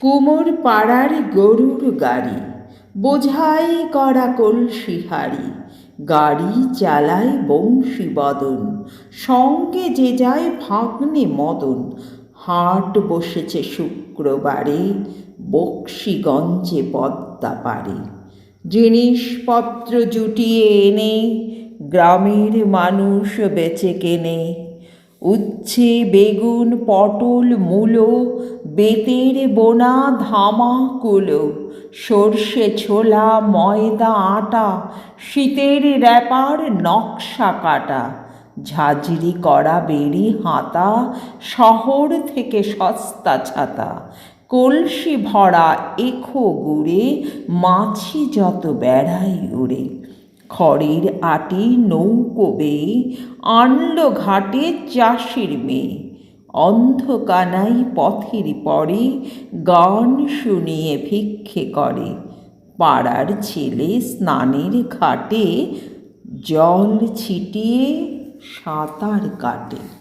কুমোর পাড়ার গরুর গাড়ি, বোঝাই করা কলসি হাড়ি, গাড়ি চালায় বংশী বদন, সঙ্গে যে যায় ভাগ্নে মদন, হাট বসেছে শুক্রবারে, বক্সিগঞ্জে পদ্মা পারে। জিনিসপত্র জুটিয়ে এনে, গ্রামের মানুষ বেচে কেনে উচ্ছে, বেগুন, পটল, মূলো, বেতের বোনা, ধামা, কুলো, সর্ষে ছোলা, ময়দা, আটা, শীতের র্যাপার, নকশা কাটা, ঝাঁঝরি করা বেড়ি হাতা, শহর থেকে সস্তা ছাতা, কলসি ভরা, এখো গুড়ে, মাছি যত বেড়াই উড়ে খড়ের আটি, নৌকো বেয়ে আনল ঘাটে চাষির মেয়ে। অন্ধকানাই পথের পরে গান শুনিয়ে ভিক্ষে করে। পাড়ার ছেলে স্নানের ঘাটে জল ছিটিয়ে সাঁতার কাটে।